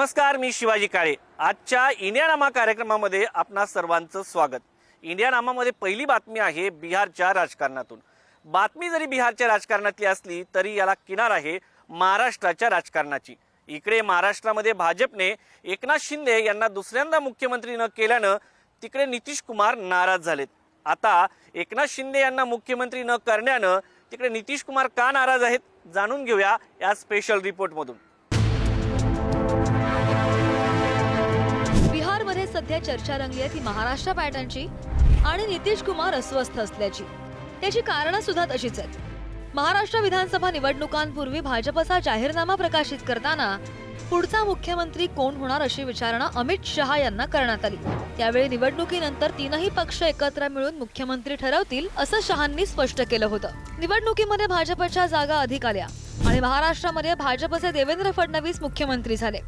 नमस्कार मी शिवाजी काळे. आजच्या इंडियानामा कार्यक्रमामध्ये आपणा सर्वांचं स्वागत. इंडियानामामध्ये पहिली बातमी आहे बिहारच्या राजकारणातून. बातमी जरी बिहारच्या राजकारणातली असली तरी याला किनार आहे महाराष्ट्राच्या राजकारणाची. इकडे महाराष्ट्रामध्ये भाजपने एकनाथ शिंदे यांना दुसऱ्यांदा मुख्यमंत्री न केल्यानं तिकडे नितीश कुमार नाराज झालेत. आता एकनाथ शिंदे यांना मुख्यमंत्री न करण्यानं तिकडे नितीश कुमार का नाराज आहेत जाणून घेऊया या स्पेशल रिपोर्टमधून सध्या चर्चा रंगली आहे ती महाराष्ट्र पॅटर्नची आणि नितीश कुमार अस्वस्थ असल्याची. त्याची कारणं सुद्धा तशीच आहेत. महाराष्ट्र विधानसभा निवडणुकांपूर्वी भाजपचा जाहीरनामा प्रकाशित करताना पुढचा मुख्यमंत्री कोण होणार अशी विचारणा अमित शहा यांना करण्यात आली. त्यावेळी निवडणुकीनंतर तीनही पक्ष एकत्र मिळून मुख्यमंत्री ठरवतील असं शहांनी स्पष्ट केलं होतं. निवडणुकीमध्ये भाजपच्या जागा अधिक आल्या आणि महाराष्ट्रामध्ये भाजपचे देवेंद्र फडणवीस मुख्यमंत्री झाले.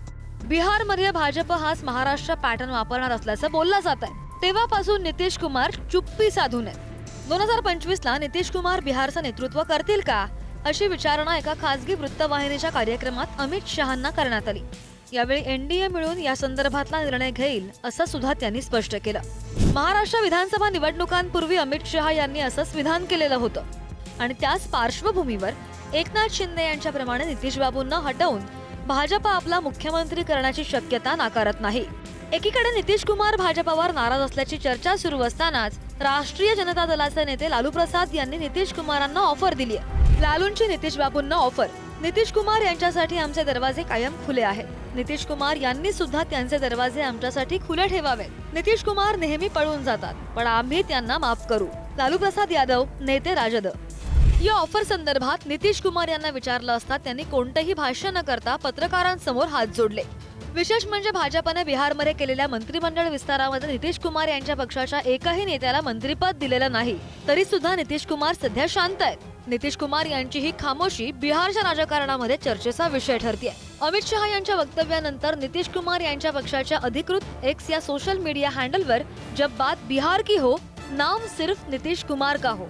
बिहारमध्ये भाजप हाच महाराष्ट्र पॅटर्न वापरणार असल्याचं बोललं जात आहे तेव्हापासून नितीश कुमार चुप्पी साधून आहेत. दोन हजार पंचवीस ला नितीश कुमार बिहारचं नेतृत्व करतील का? अशी विचारणा एका खासगी वृत्तवाहिनीच्या कार्यक्रमात अमित शहांना करण्यात आली. यावेळी एनडीए मिळून या संदर्भातला निर्णय घेईल असं सुद्धा त्यांनी स्पष्ट केलं. महाराष्ट्र विधानसभा निवडणुकांपूर्वी अमित शहा यांनी असंच विधान केलेलं होतं. आणि त्याच पार्श्वभूमीवर एकनाथ शिंदे यांच्याप्रमाणे नितीश बाबूंना हटवून भाजप आपला मुख्यमंत्री करण्याची शक्यता नाकारत नाही. एकीकडे नितीश कुमार भाजपावर नाराज असल्याची चर्चा सुरू असतानाच राष्ट्रीय जनता दलाचे नेते लालू प्रसाद यांनी नितीश कुमारांना ऑफर दिली आहे लालूंची नितीश बाबूंना ऑफर. नितीश कुमार यांच्यासाठी आमचे दरवाजे कायम खुले आहेत. नितीश कुमार यांनी सुद्धा त्यांचे दरवाजे आमच्यासाठी खुले ठेवावेत. नितीश कुमार नेहमी पळून जातात पण आम्ही त्यांना माफ करू. लालू प्रसाद यादव नेते राजद. या ऑफर संदर्भात नितीश कुमार यांना विचारलं असता त्यांनी कोणतंही भाष्य न करता पत्रकारांसमोर हात जोडले. विशेष म्हणजे भाजपने बिहारमध्ये केलेल्या मंत्रिमंडळ विस्तारामध्ये नितीश कुमार यांच्या पक्षाच्या एकाही नेत्याला मंत्रिपद दिलेलं नाही तरी सुद्धा नितीश कुमार सध्या शांत आहेत. नितीश कुमार यांची ही खामोशी बिहारच्या राजकारणामध्ये चर्चेचा विषय ठरतीये. अमित शहा यांच्या वक्तव्यानंतर नितीश कुमार यांच्या पक्षाच्या अधिकृत एक्स या सोशल मीडिया हँडलवर जब बात बिहार की हो नाम सिर्फ नितीश कुमार का हो?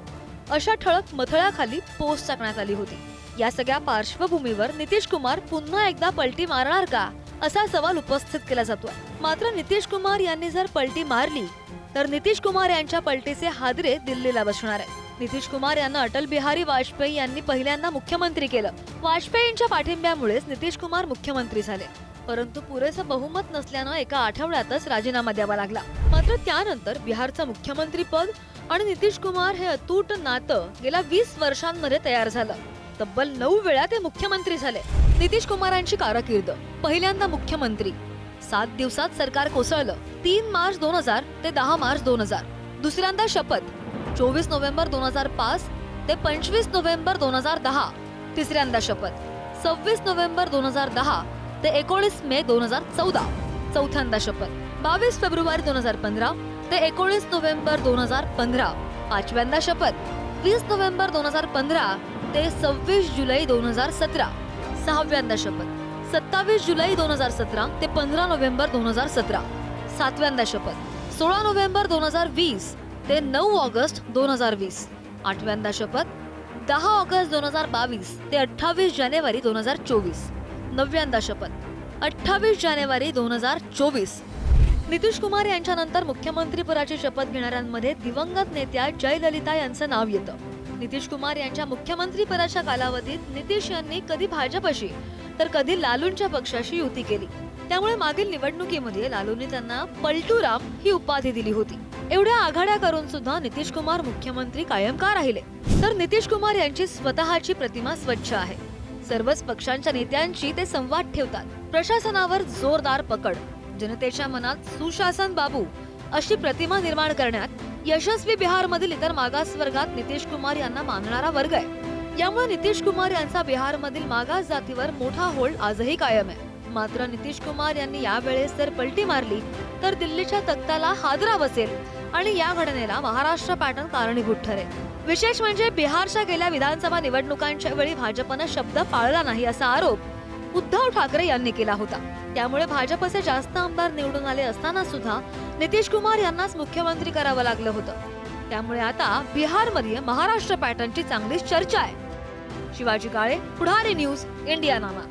अशा ठळक मथळ्याखाली पोस्ट टाकण्यात आली होती. या सगळ्या पार्श्वभूमीवर नितीश कुमार पुन्हा एकदा पलटी मारणार का? असा सवाल उपस्थित केला जातोय. मात्र नितीश कुमार यांनी जर पलटी मारली तर नितीश कुमार यांच्या पलटीचे हादरे दिल्लीला बसणार आहे नितीश कुमार यांना अटल बिहारी वाजपेयी यांनी पहिल्यांदा मुख्यमंत्री केलं. वाजपेयींच्या पाठिंब्यामुळेच नितीश कुमार मुख्यमंत्री झाले. परंतु पुरेसं बहुमत नसल्यानं एका आठवड्यातच राजीनामा द्यावा लागला. मात्र त्यानंतर बिहारचं मुख्यमंत्री पद आणि नितीश कुमार हे अतूट नातं गेल्या वीस वर्षांमध्ये तयार झालं. तब्बल नऊ वेळा ते मुख्यमंत्री झाले. नितीश कुमारांची कारकीर्द पहिल्यांदा मुख्यमंत्री. सात दिवसात सरकार कोसळलं. तीन मार्च दोन हजार ते दहा मार्च दोन हजार. दुसऱ्यांदा शपथ चोवीस नोव्हेंबर दोन हजार पाच ते पंचवीस नोव्हेंबर दोन हजार दहा. तिसऱ्यांदा शपथ सव्वीस नोव्हेंबर दोन हजार दहा ते एकोणीस मे दोन हजार चौदा. चौथ्यांदा शपथ बावीस फेब्रुवारी दोन हजार पंधरा ते एकोणीस नोव्हेंबर दोन हजार पंधरा पाचव्यांदा शपथ वीस नोव्हेंबर दोन हजार पंधरा ते सव्वीस जुलै दोन हजार सतरा सहाव्यांदा शपथ सत्तावीस जुलै दोन हजार सतरा ते पंधरा नोव्हेंबर दोन हजार सतरा सातव्यांदा शपथ सोळा नोव्हेंबर दोन हजार वीस ते नऊ ऑगस्ट दोन हजार वीस आठव्यांदा शपथ दहा ऑगस्ट दोन हजार बावीस ते अठ्ठावीस जानेवारी दोन हजार चोवीस नवव्यांदा शपथ अठ्ठावीस जानेवारी दोन हजार चोवीस नितीश कुमार यांच्यानंतर मुख्यमंत्रीपदाची शपथ घेणाऱ्यांमध्ये दिवंगत नेत्या जयललिता यांचं नाव येतं. नितीश कुमार यांच्या मुख्यमंत्रीपदाच्या कालावधीत नितीश यांनी कधी भाजपशी तर कधी लालूंच्या पक्षाशी युती केली. त्यामुळे मागील निवडणुकीमध्ये लालूंनी त्यांना पलटूराम ही उपाधी दिली होती. एवढ्या आघाड्या करून सुद्धा नितीश कुमार मुख्यमंत्री कायम का राहिले? तर नितीश कुमार यांची स्वतःची प्रतिमा स्वच्छ आहे. सर्वच पक्षांच्या नेत्यांशी ते संवाद ठेवतात. प्रशासनावर जोरदार पकड. जनतेच्या मनात सुशासन बाबू अशी प्रतिमा निर्माण करण्यात यशस्वी बिहारमधील इतर मागास वर्गात नितीश कुमार यांना मानणारा वर्ग आहे. यामुळे नितीश कुमार यांचा बिहारमधील मागास जातीवर मोठा होल्ड आजही कायम आहे. मात्र नितीश कुमार यांनी यावेळेस जर पलटी मारली तर दिल्लीच्या तख्ताला हादरा बसेल आणि या घटनेला महाराष्ट्र पॅटर्न कारणीभूत ठरेल. विशेष म्हणजे बिहारच्या गेल्या विधानसभा निवडणुकांच्या वेळी भाजपनं शब्द पाळला नाही असा आरोप उद्धव ठाकरे यांनी केला होता. त्यामुळे भाजपचे जास्त आमदार निवडून आले असताना सुद्धा नितीश कुमार यांनाच मुख्यमंत्री करावं लागलं होतं. त्यामुळे आता बिहारमध्ये महाराष्ट्र पॅटर्नची चांगलीच चर्चा आहे. शिवाजी काळे पुढारी न्यूज इंडिया नामा.